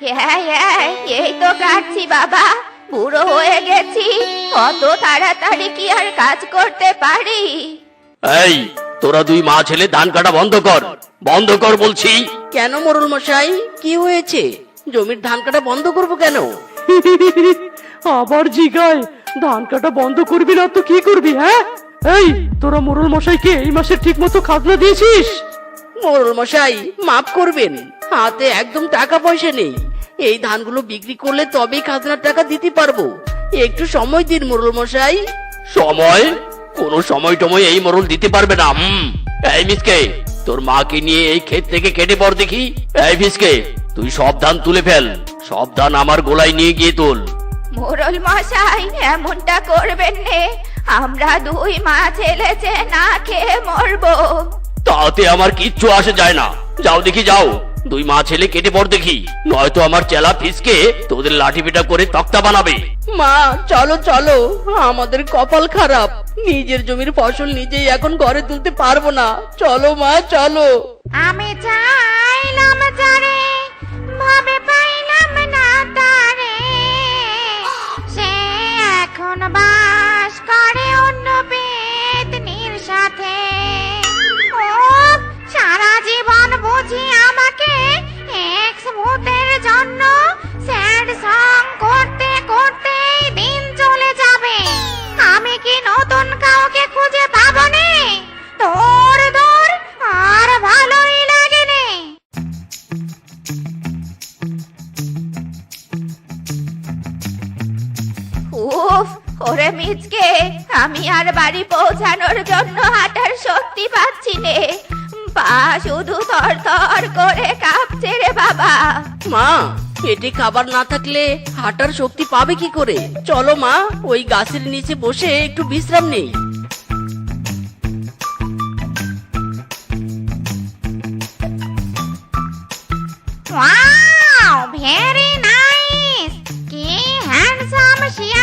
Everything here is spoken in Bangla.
হ্যাঁ হ্যাঁ এই তো কাটছি বাবা। বুড়ো হয়ে গেছি। অত তাড়াতাড়ি কি আর কাজ করতে পারি? এই তোরা দুই মা ছেলে ধান কাটা বন্ধ কর। বন্ধ কর বলছি। কেন মোরল মশাই? কি হয়েছে? জমির ধান কাটা বন্ধ করব কেন? আবার জিগায় ধান কাটা বন্ধ করবি না তো কি করবি হ্যাঁ? এই তোরা মোরল মশাইকে এই মাসে ঠিক মতো খাজনা দিয়েছিস? মোরল মশাই মাফ করবেন। হাতে একদম টাকা পয়সা নেই। এই ধানগুলো বিক্রি করলে তবেই খাজনার টাকা দিতে পারব। একটু সময় দিন মোরল মশাই। সময়? কোনো সময় টময় এই মরল দিতে পারবে না হুম। এই মিসকে তোর মাকে নিয়ে এই ক্ষেত থেকে কেটে পড় দেখি। এই মিসকে তুই সব ধান তুলে ফেল। সব ধান আমার গোলায় নিয়ে গিয়ে তোল। মোরল মশাই এমনটা করবেন নে। আমরা দুই মা ছেলে না খেয়ে মরবো। তাতে আমার কিচ্ছু আসে যায় না। যাও দেখি যাও। দুই মা ছেলে কেটে পড় দেখি। নয়তো আমার চেলা ফিসকে তোদের লাঠি পিটা করে তক্তা বানাবে। মা চলো চলো আমাদের কপাল খারাপ। নিজের জমির ফসল নিজেই এখন ঘরে তুলতে পারব না। চলো মা চলো। আমি চাইলাম যারে ভাবে পাইলাম না তারে। সে এখন বাস উফ, ওরে মিচকে, আমি আর বাড়ি পৌঁছানোর জন্য হাঁটার শক্তি পাচ্ছি নে। পা শুধু থর তর করে কাঁপছে রে বাবা। মা, পেটে খাবার না থাকলে হাঁটার শক্তি পাবে কি করে? চলো মা, ওই গাছের নিচে বসে একটু বিশ্রাম নেই।